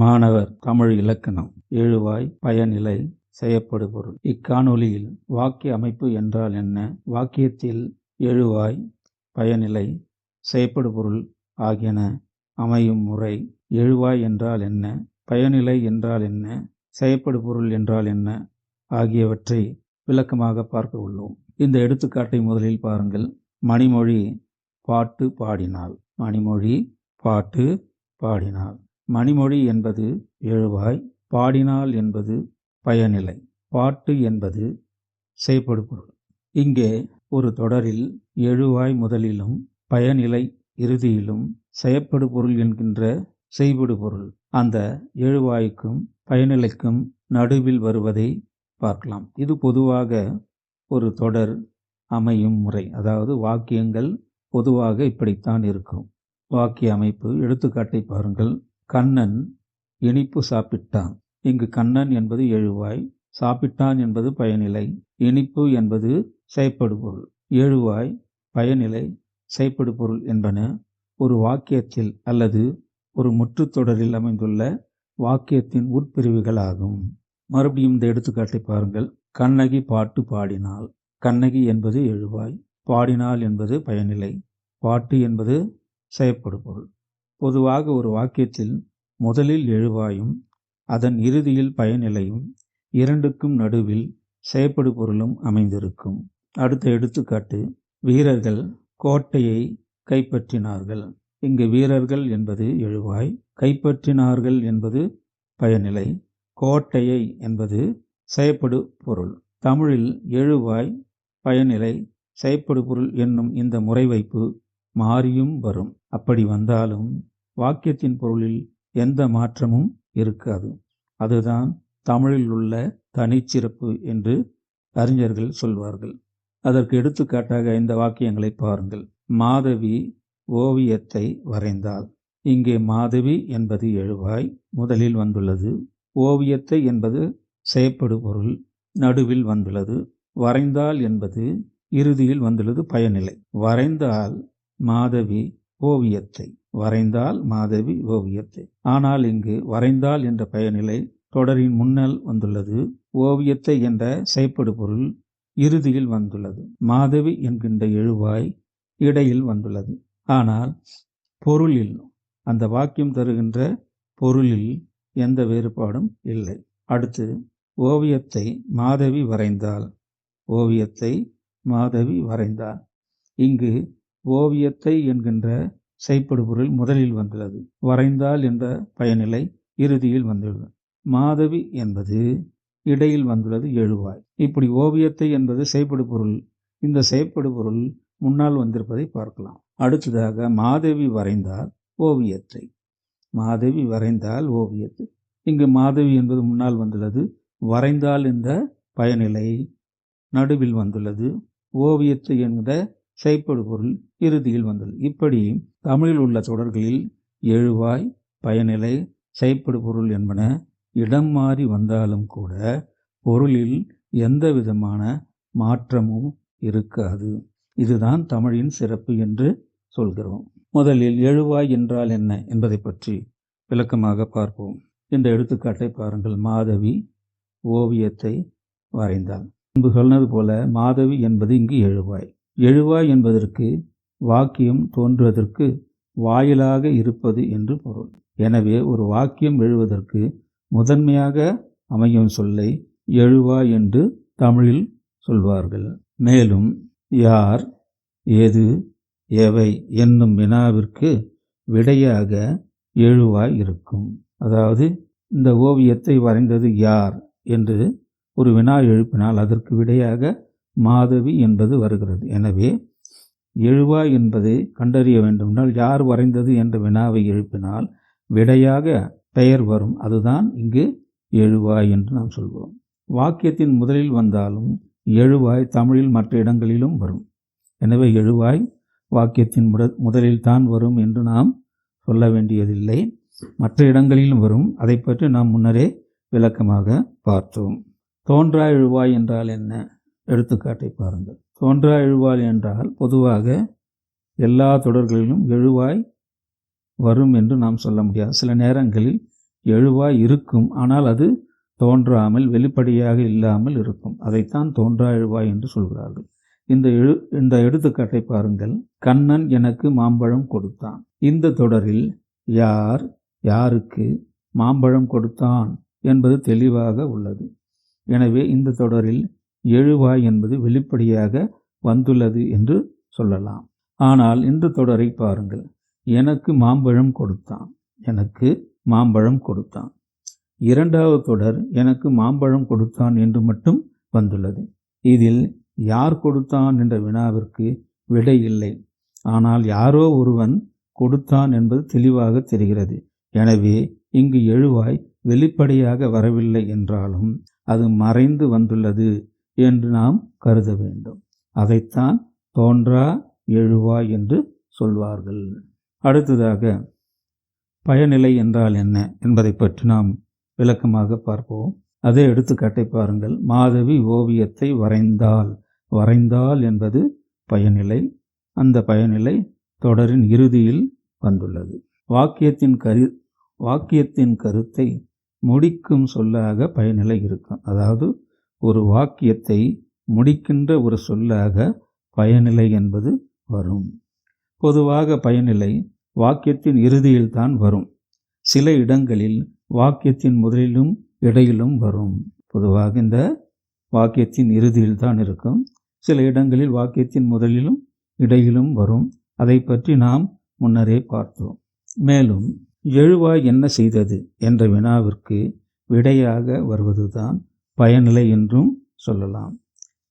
மாணவர் தமிழ் இலக்கணம். எழுவாய் பயனிலை செயப்படுபொருள் இக்காணொலியில் வாக்கிய அமைப்பு என்றால் என்ன? வாக்கியத்தில் எழுவாய் பயனிலை செய்யப்படுபொருள் ஆகியன அமையும் முறை எழுவாய் என்றால் என்ன? பயனிலை என்றால் என்ன? செய்யப்படு பொருள் என்றால் என்ன? ஆகியவற்றை விளக்கமாக பார்க்க உள்ளோம். இந்த எடுத்துக்காட்டை முதலில் பாருங்கள். மணிமொழி பாட்டு பாடினாள் மணிமொழி பாட்டு பாடினாள் மணிமொழி என்பது எழுவாய் பாடினால் என்பது பயனிலை பாட்டு என்பது செய்படு பொருள் இங்கே ஒரு தொடரில் எழுவாய் முதலிலும் பயனிலை இறுதியிலும் செய்யப்படு பொருள் என்கின்ற செய்படு பொருள் அந்த எழுவாய்க்கும் பயனிலைக்கும் நடுவில் வருவதை பார்க்கலாம். இது பொதுவாக ஒரு தொடர் அமையும் முறை அதாவது வாக்கியங்கள் பொதுவாக இப்படித்தான் இருக்கும். வாக்கிய அமைப்பு எடுத்துக்காட்டை பாருங்கள். கண்ணன் இனிப்பு சாப்பிட்டான். இங்கு கண்ணன் என்பது எழுவாய் சாப்பிட்டான் என்பது பயனிலை இனிப்பு என்பது செய்யப்படு பொருள் எழுவாய் பயனிலை செய்யப்படு பொருள் என்பன ஒரு வாக்கியத்தில் அல்லது ஒரு முற்றுத்தொடரில் அமைந்துள்ள வாக்கியத்தின் உட்பிரிவுகளாகும். மறுபடியும் இந்த எடுத்துக்காட்டை பாருங்கள். கண்ணகி பாட்டு பாடினாள் கண்ணகி என்பது எழுவாய் பாடினாள் என்பது பயனிலை பாட்டு என்பது செய்யப்படுபொருள் பொதுவாக ஒரு வாக்கியத்தில் முதலில் எழுவாயும் அதன் இறுதியில் பயனிலையும் இரண்டுக்கும் நடுவில் செயற்படு பொருளும் அமைந்திருக்கும். அடுத்த எடுத்துக்காட்டு வீரர்கள் கோட்டையை கைப்பற்றினார்கள். இங்கு வீரர்கள் என்பது எழுவாய் கைப்பற்றினார்கள் என்பது பயனிலை கோட்டையை என்பது செயற்படு பொருள். தமிழில் எழுவாய் பயனிலை செயற்படு பொருள் என்னும் இந்த முறை வைப்பு மாறியும் வரும். அப்படி வந்தாலும் வாக்கியத்தின் பொருளில் எந்த மாற்றமும் இருக்காது. அதுதான் தமிழில் உள்ள தனிச்சிறப்பு என்று அறிஞர்கள் சொல்வார்கள். அதற்கு எடுத்துக்காட்டாக இந்த வாக்கியங்களை பாருங்கள். மாதவி ஓவியத்தை வரைந்தாள். இங்கே மாதவி என்பது எழுவாய். முதலில் வந்துள்ளது. ஓவியத்தை என்பது செய்யப்படு பொருள் நடுவில் வந்துள்ளது. வரைந்தால் என்பது இறுதியில் வந்துள்ளது. பயனிலை. வரைந்தால் மாதவி ஓவியத்தை. வரைந்தால் மாதவி ஓவியத்தை. ஆனால் இங்கு வரைந்தால் என்ற பயனிலை தொடரின் முன்னல் வந்துள்ளது. ஓவியத்தை என்ற செயற்படு பொருள் இறுதியில் வந்துள்ளது. மாதவி என்கின்ற எழுவாய் இடையில் வந்துள்ளது. ஆனால் பொருளில் அந்த வாக்கியம் தருகின்ற பொருளில் எந்த வேறுபாடும் இல்லை. அடுத்து ஓவியத்தை மாதவி வரைந்தால் ஓவியத்தை மாதவி வரைந்தால் இங்கு ஓவியத்தை என்கின்ற செய்ப்படு பொருள் முதலில் வந்துள்ளது வரைந்தால் என்ற பயனிலை இறுதியில் வந்துள்ளது மாதவி என்பது இடையில் வந்துள்ளது எழுவாய். இப்படி ஓவியத்தை என்பது செய்ப்படு பொருள் இந்த செய்ப்படு பொருள் முன்னால் வந்திருப்பதை பார்க்கலாம். அடுத்ததாக மாதவி வரைந்தால் ஓவியத்தை. மாதவி வரைந்தால் ஓவியத்தை. இங்கு மாதவி என்பது முன்னால் வந்துள்ளது. வரைந்தால் என்ற பயனிலை நடுவில் வந்துள்ளது. ஓவியத்தை என்கிற செய்ப்படு பொருள் இறுதியில் வந்தது. இப்படி தமிழில் உள்ள தொடர்களில் எழுவாய் பயனிலை செய்ப்படு பொருள் என்பன இடம் மாறி வந்தாலும் கூட பொருளில் எந்த விதமான மாற்றமும் இருக்காது. இதுதான் தமிழின் சிறப்பு என்று சொல்கிறோம். முதலில் எழுவாய் என்றால் என்ன என்பதை பற்றி விளக்கமாக பார்ப்போம். இந்த எடுத்துக்காட்டை பாருங்கள். மாதவி ஓவியத்தை வரைந்தாள். முன்பு சொன்னது போல மாதவி என்பது இங்கு எழுவாய். எழுவாய் என்பதற்கு வாக்கியம் தோன்றுவதற்கு வாயிலாக இருப்பது என்று பொருள். எனவே ஒரு வாக்கியம் எழுவதற்கு முதன்மையாக அமையும் சொல்லை எழுவா என்று தமிழில் சொல்வார்கள். மேலும் யார் எது எவை என்னும் வினாவிற்கு விடையாக எழுவாய் இருக்கும். அதாவது இந்த ஓவியத்தை வரைந்தது யார் என்று ஒரு வினா எழுப்பினால் அதற்கு விடையாக மாதவி என்பது வருகிறது. எனவே எழுவாய் என்பதை கண்டறிய வேண்டுமென்றால் யார் வரைந்தது என்ற வினாவை எழுப்பினால் விடையாக பெயர் வரும். அதுதான் இங்கு எழுவாய் என்று நாம் சொல்வோம் வாக்கியத்தின் முதலில் வந்தாலும் எழுவாய் தமிழில் மற்ற இடங்களிலும் வரும். எனவே எழுவாய் வாக்கியத்தின் முட முதலில் தான் வரும் என்று நாம் சொல்ல வேண்டியதில்லை. மற்ற இடங்களிலும் வரும். அதை பற்றி நாம் முன்னரே விளக்கமாக பார்த்தோம். தோன்றா எழுவாய் என்றால் என்ன? எடுத்துக்காட்டை பாருங்கள். தோன்றா எழுவாய் என்றால் பொதுவாக எல்லா தொடர்களிலும் எழுவாய் வரும் என்று நாம் சொல்ல முடியாது. சில நேரங்களில் எழுவாய் இருக்கும் ஆனால் அது தோன்றாமல் வெளிப்படையாக இல்லாமல் இருக்கும். அதைத்தான் தோன்றா எழுவாய் என்று சொல்கிறார்கள். இந்த எழு இந்த எடுத்துக்காட்டை பாருங்கள். கண்ணன் எனக்கு மாம்பழம் கொடுத்தான். இந்த தொடரில் யார் யாருக்கு மாம்பழம் கொடுத்தான் என்பது தெளிவாக உள்ளது. எனவே இந்த தொடரில் எழுவாய் என்பது வெளிப்படையாக வந்துள்ளது என்று சொல்லலாம். ஆனால் இந்த தொடரை பாருங்கள். எனக்கு மாம்பழம் கொடுத்தான். எனக்கு மாம்பழம் கொடுத்தான். இரண்டாவது தொடர் எனக்கு மாம்பழம் கொடுத்தான் என்று மட்டும் வந்துள்ளது. இதில் யார் கொடுத்தான் என்ற வினாவிற்கு விடை இல்லை. ஆனால் யாரோ ஒருவன் கொடுத்தான் என்பது தெளிவாக தெரிகிறது. எனவே இங்கு எழுவாய் வெளிப்படையாக வரவில்லை என்றாலும் அது மறைந்து வந்துள்ளது. என்று நாம் கருத வேண்டும். அதைத்தான் தோன்றா எழுவா என்று சொல்வார்கள். அடுத்ததாக பயனிலை என்றால் என்ன என்பதை பற்றி நாம் விளக்கமாக பார்ப்போம். அதே எடுத்துக்காட்டை பாருங்கள். மாதவி ஓவியத்தை வரைந்தால் வரைந்தால் என்பது பயனிலை. அந்த பயனிலை தொடரின் இறுதியில் வந்துள்ளது. வாக்கியத்தின் கரு வாக்கியத்தின் கருத்தை முடிக்கும் சொல்லாக பயனிலை இருக்கும். அதாவது ஒரு வாக்கியத்தை முடிக்கின்ற ஒரு சொல்லாக பயனிலை என்பது வரும். பொதுவாக பயனிலை வாக்கியத்தின் இறுதியில் தான் வரும். சில இடங்களில் வாக்கியத்தின் முதலிலும் இடையிலும் வரும். பொதுவாக இந்த வாக்கியத்தின் இறுதியில் தான் இருக்கும். சில இடங்களில் வாக்கியத்தின் முதலிலும் இடையிலும் வரும். அதை பற்றி நாம் முன்னரே பார்த்தோம். மேலும் எழுவாய் என்ன செய்தது என்ற வினாவிற்கு விடையாக வருவதுதான் பயனிலை என்றும் சொல்லலாம்.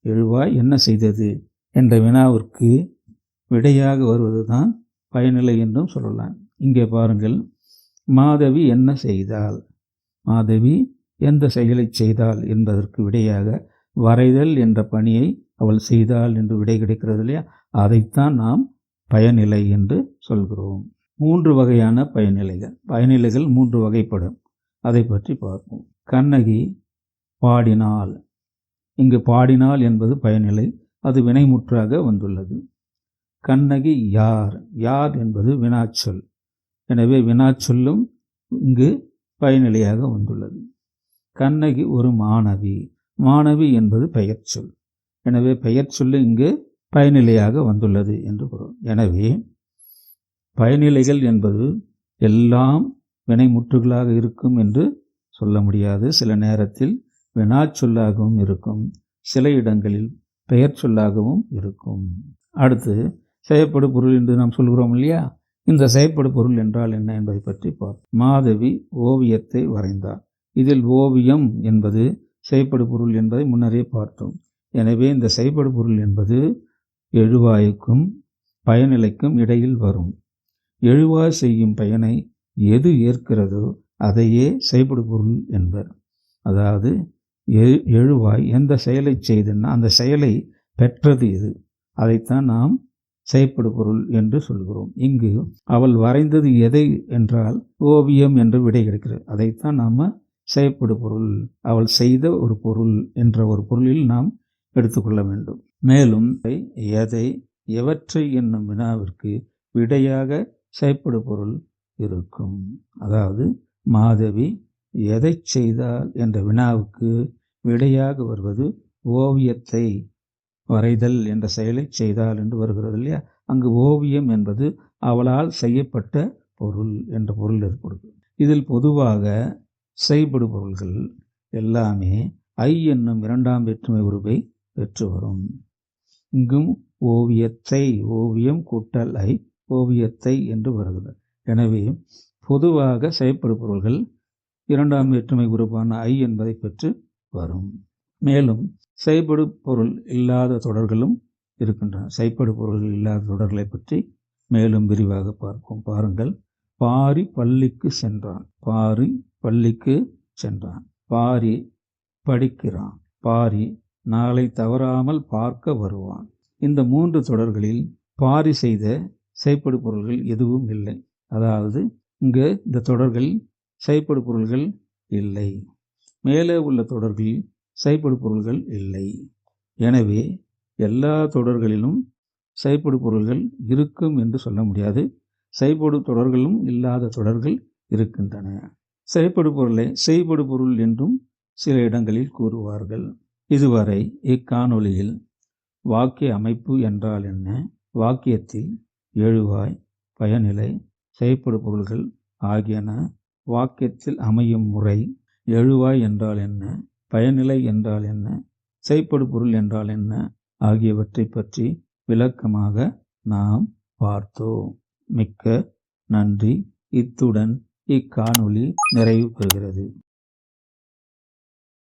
எழுவாய் என்ன செய்தது என்ற வினாவிற்கு விடையாக வருவதுதான் பயனிலை என்றும் சொல்லலாம். இங்கே பாருங்கள். மாதவி என்ன செய்தால் மாதவி எந்த செயலை செய்தால் என்பதற்கு விடையாக வரைதல் என்ற பணியை அவள் செய்தாள் என்று விடை கிடைக்கிறது இல்லையா? அதைத்தான் நாம் பயனிலை என்று சொல்கிறோம். மூன்று வகையான பயனிலைகள் பயனிலைகள் மூன்று வகைப்படும். அதை பற்றி பார்ப்போம். கண்ணகி பாடினால். இங்கு பாடினால் என்பது பயனிலை அது வினைமுற்றாக வந்துள்ளது. கண்ணகி யார்? யார் என்பது வினாச்சொல். எனவே வினாச்சொல்லும் இங்கு பயனிலையாக வந்துள்ளது. கண்ணகி ஒரு மாணவி. மாணவி என்பது பெயர் சொல் எனவே பெயர் சொல்லு இங்கு பயனிலையாக வந்துள்ளது என்று பொருள். எனவே பயனிலைகள் என்பது எல்லாம் வினைமுற்றுகளாக இருக்கும் என்று சொல்ல முடியாது. சில நேரத்தில் வினாச்சொல்லாகவும் இருக்கும். சில இடங்களில் பெயர் சொல்லாகவும் இருக்கும். அடுத்து செயற்படு பொருள் என்று நாம் சொல்கிறோம் இல்லையா? இந்த செயற்படு பொருள் என்றால் என்ன என்பதை பற்றி பார்ப்போம். மாதவி ஓவியத்தை வரைந்தார் இதில் ஓவியம் என்பது செயற்படு பொருள் என்பதை முன்னரே பார்த்தோம். எனவே இந்த செயற்படு பொருள் என்பது எழுவாய்க்கும் பயனிலைக்கும் இடையில் வரும். எழுவாய் செய்யும் பயனை எது ஏற்கிறதோ அதையே செய்ப்படு பொருள் என்பர். அதாவது எழுவாய் எந்த செயலை செய்துன்னா அந்த செயலை பெற்றது எது? அதைத்தான் நாம் செய்யப்படு பொருள் என்று சொல்கிறோம். இங்கு அவள் வரைந்தது எதை என்றால் ஓவியம் என்று விடை கிடைக்கிறது. அதைத்தான் நாம் செய்யப்படு பொருள் அவள் செய்த ஒரு பொருள் என்ற ஒரு பொருளில் நாம் எடுத்துக்கொள்ள வேண்டும். மேலும் எதை எவற்றை என்னும் வினாவிற்கு விடையாக செய்யப்படு பொருள் இருக்கும். அதாவது மாதவி எதை செய்தால் என்ற வினாவுக்கு விடையாக வருவது ஓவியத்தை வரைதல் என்ற செயலை செய்தால் என்று வருகிறது இல்லையா? அங்கு ஓவியம் என்பது அவளால் செய்யப்பட்ட பொருள் என்ற பொருள் ஏற்படுது இதில் பொதுவாக செய்படு பொருள்கள் எல்லாமே ஐ என்னும் இரண்டாம் வேற்றுமை உருவை பெற்று வரும். இங்கும் ஓவியத்தை ஓவியம் கூட்டல் ஐ ஓவியத்தை என்று வருகிறது. எனவே பொதுவாக செய்யப்படு பொருள்கள் இரண்டாம் வேற்றுமை உருவான ஐ என்பதை பெற்று வரும். மேலும் செய்படு பொருள் இல்லாத தொடர்களும் இருக்கின்றன. செய்படு பொருள்கள் இல்லாத தொடர்களை பற்றி மேலும் விரிவாக பார்ப்போம். பாருங்கள். பாரி பள்ளிக்கு சென்றான். பாரி பள்ளிக்கு சென்றான். பாரி படிக்கிறான். பாரி நாளை தவறாமல் பார்க்க வருவான். இந்த மூன்று தொடர்களில் பாரி செய்த செய்ப்படு பொருள்கள் எதுவும் இல்லை. அதாவது இங்கு இந்த தொடர்கள் செய்ப்படு பொருள்கள் இல்லை. மேலே உள்ள தொடர்களில் செய்ப்படு பொருள்கள் இல்லை. எனவே எல்லா தொடர்களிலும் செய்ப்படு பொருள்கள் இருக்கும் என்று சொல்ல முடியாது. செய்படு தொடர்களும் இல்லாத தொடர்கள் இருக்கின்றன. செயற்படு பொருளை செய்படு பொருள் என்றும் சில இடங்களில் கூறுவார்கள். இதுவரை இக்காணொளியில் வாக்கிய அமைப்பு என்றால் என்ன? வாக்கியத்தில் எழுவாய் பயனிலை செயற்படு பொருள்கள் ஆகியன வாக்கியத்தில் அமையும் முறை எழுவாய் என்றால் என்ன? பயனிலை என்றால் என்ன? செய்ப்படு பொருள் என்றால் என்ன? ஆகியவற்றை பற்றி விளக்கமாக நாம் பார்த்தோம். மிக்க நன்றி. இத்துடன் இக்காணொளி நிறைவு பெறுகிறது.